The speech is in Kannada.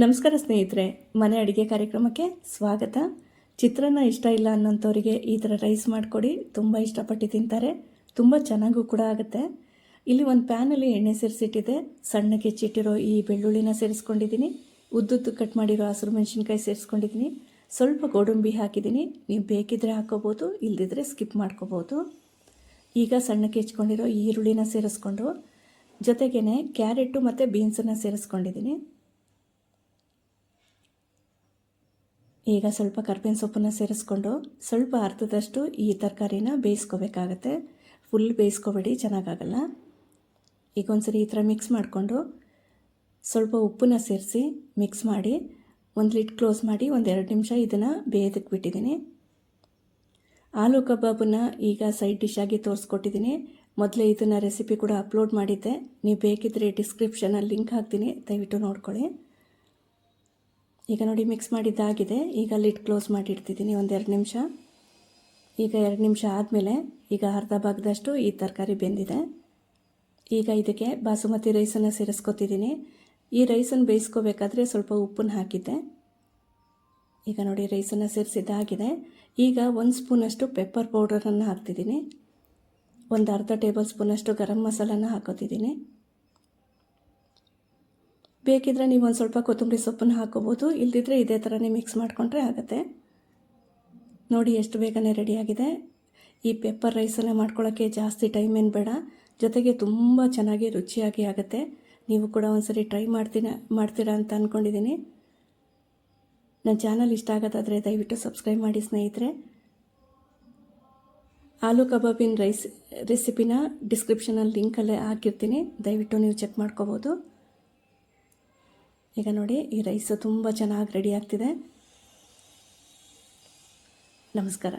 ನಮಸ್ಕಾರ ಸ್ನೇಹಿತರೆ, ಮನೆ ಅಡುಗೆ ಕಾರ್ಯಕ್ರಮಕ್ಕೆ ಸ್ವಾಗತ. ಚಿತ್ರಾನ್ನ ಇಷ್ಟ ಇಲ್ಲ ಅನ್ನೋಂಥವ್ರಿಗೆ ಈ ಥರ ರೈಸ್ ಮಾಡಿಕೊಡಿ, ತುಂಬ ಇಷ್ಟಪಟ್ಟು ತಿಂತಾರೆ, ತುಂಬ ಚೆನ್ನಾಗೂ ಕೂಡ ಆಗುತ್ತೆ. ಇಲ್ಲಿ ಒಂದು ಪ್ಯಾನಲ್ಲಿ ಎಣ್ಣೆ ಸೇರಿಸಿಟ್ಟಿದೆ ಸಣ್ಣಗೆ ಹೆಚ್ಚಿಟ್ಟಿರೋ ಈ ಬೆಳ್ಳುಳ್ಳಿನ ಸೇರಿಸ್ಕೊಂಡಿದ್ದೀನಿ, ಉದ್ದುದ್ದು ಕಟ್ ಮಾಡಿರೋ ಹಸಿರು ಮೆಣಸಿನ್ಕಾಯಿ ಸೇರಿಸ್ಕೊಂಡಿದ್ದೀನಿ, ಸ್ವಲ್ಪ ಗೋಡಂಬಿ ಹಾಕಿದ್ದೀನಿ, ನೀವು ಬೇಕಿದ್ರೆ ಹಾಕೋಬೋದು ಇಲ್ಲದಿದ್ದರೆ ಸ್ಕಿಪ್ ಮಾಡ್ಕೋಬೋದು. ಈಗ ಸಣ್ಣಕ್ಕೆ ಹೆಚ್ಕೊಂಡಿರೋ ಈರುಳ್ಳಿನ ಸೇರಿಸ್ಕೊಂಡು ಜೊತೆಗೇ ಕ್ಯಾರೆಟು ಮತ್ತು ಬೀನ್ಸನ್ನು ಸೇರಿಸ್ಕೊಂಡಿದ್ದೀನಿ. ಈಗ ಸ್ವಲ್ಪ ಕರ್ಬೇವಿನ ಸೊಪ್ಪನ್ನು ಸೇರಿಸ್ಕೊಂಡು ಸ್ವಲ್ಪ ಅರ್ಧದಷ್ಟು ಈ ತರಕಾರಿನ ಬೇಯಿಸ್ಕೋಬೇಕಾಗತ್ತೆ. ಫುಲ್ ಬೇಯಿಸ್ಕೋಬೇಡಿ, ಚೆನ್ನಾಗಾಗಲ್ಲ. ಈಗ ಒಂದ್ಸರಿ ಈ ಥರ ಮಿಕ್ಸ್ ಮಾಡಿಕೊಂಡು ಸ್ವಲ್ಪ ಉಪ್ಪನ್ನ ಸೇರಿಸಿ ಮಿಕ್ಸ್ ಮಾಡಿ ಒಂದು ಲಿಡ್ ಕ್ಲೋಸ್ ಮಾಡಿ ಒಂದೆರಡು ನಿಮಿಷ ಇದನ್ನು ಬೇಯೋದಕ್ಕೆ ಬಿಟ್ಟಿದ್ದೀನಿ. ಆಲೂ ಕಬಾಬನ್ನ ಈಗ ಸೈಡ್ ಡಿಶ್ ಆಗಿ ತೋರಿಸ್ಕೊಟ್ಟಿದ್ದೀನಿ. ಮೊದಲೇ ಇದನ್ನು ರೆಸಿಪಿ ಕೂಡ ಅಪ್ಲೋಡ್ ಮಾಡಿದ್ದೆ. ನೀವು ಬೇಕಿದ್ದರೆ ಡಿಸ್ಕ್ರಿಪ್ಷನಲ್ಲಿ ಲಿಂಕ್ ಹಾಕ್ತೀನಿ, ದಯವಿಟ್ಟು ನೋಡ್ಕೊಳ್ಳಿ. ಈಗ ನೋಡಿ ಮಿಕ್ಸ್ ಮಾಡಿದ್ದಾಗಿದೆ. ಈಗ ಲಿಡ್ ಕ್ಲೋಸ್ ಮಾಡಿಡ್ತಿದ್ದೀನಿ ಎರಡು ನಿಮಿಷ. ಈಗ ಎರಡು ನಿಮಿಷ ಆದಮೇಲೆ ಈಗ ಅರ್ಧ ಭಾಗದಷ್ಟು ಈ ತರಕಾರಿ ಬೆಂದಿದೆ. ಈಗ ಇದಕ್ಕೆ ಬಾಸುಮತಿ ರೈಸನ್ನು ಸೇರಿಸ್ಕೊತಿದ್ದೀನಿ. ಈ ರೈಸನ್ನು ಬೇಯಿಸ್ಕೋಬೇಕಾದ್ರೆ ಸ್ವಲ್ಪ ಉಪ್ಪನ್ನು ಹಾಕಿದ್ದೆ. ಈಗ ನೋಡಿ ರೈಸನ್ನು ಸೇರಿಸಿದ್ದಾಗಿದೆ. ಈಗ ಒಂದು ಸ್ಪೂನಷ್ಟು ಪೆಪ್ಪರ್ ಪೌಡರನ್ನು ಹಾಕ್ತಿದ್ದೀನಿ. ಒಂದು ಅರ್ಧ ಟೇಬಲ್ ಸ್ಪೂನಷ್ಟು ಗರಂ ಮಸಾಲನ ಹಾಕೋತಿದ್ದೀನಿ. ಬೇಕಿದ್ರೆ ನೀವು ಒಂದು ಸ್ವಲ್ಪ ಕೊತ್ತಂಬರಿ ಸೊಪ್ಪನ್ನು ಹಾಕೋಬೋದು, ಇಲ್ದಿದ್ರೆ ಇದೇ ಥರನೇ ಮಿಕ್ಸ್ ಮಾಡಿಕೊಂಡ್ರೆ ಆಗುತ್ತೆ. ನೋಡಿ ಎಷ್ಟು ಬೇಗನೆ ರೆಡಿಯಾಗಿದೆ ಈ ಪೆಪ್ಪರ್ ರೈಸನ್ನು ಮಾಡ್ಕೊಳ್ಳೋಕ್ಕೆ ಜಾಸ್ತಿ ಟೈಮ್ ಏನು ಬೇಡ. ಜೊತೆಗೆ ತುಂಬ ಚೆನ್ನಾಗಿ ರುಚಿಯಾಗಿ ಆಗುತ್ತೆ. ನೀವು ಕೂಡ ಒಂದ್ಸರಿ ಟ್ರೈ ಮಾಡ್ತೀನ ಮಾಡ್ತೀರಾ ಅಂತ ಅಂದ್ಕೊಂಡಿದ್ದೀನಿ ನನ್ನ ಚಾನಲ್ ಇಷ್ಟ ಆಗೋದಾದರೆ ದಯವಿಟ್ಟು ಸಬ್ಸ್ಕ್ರೈಬ್ ಮಾಡಿ ಸ್ನೇಹಿತರೆ. ಆಲೂ ಕಬಾಬಿನ ರೈಸ್ ರೆಸಿಪಿನ ಡಿಸ್ಕ್ರಿಪ್ಷನಲ್ಲಿ ಲಿಂಕಲ್ಲೇ ಹಾಕಿರ್ತೀನಿ. ದಯವಿಟ್ಟು ನೀವು ಚೆಕ್ ಮಾಡ್ಕೋಬೋದು. ಈಗ ನೋಡಿ ಈ ರೈಸು ತುಂಬ ಚೆನ್ನಾಗಿ ರೆಡಿ ಆಗ್ತಿದೆ. ನಮಸ್ಕಾರ.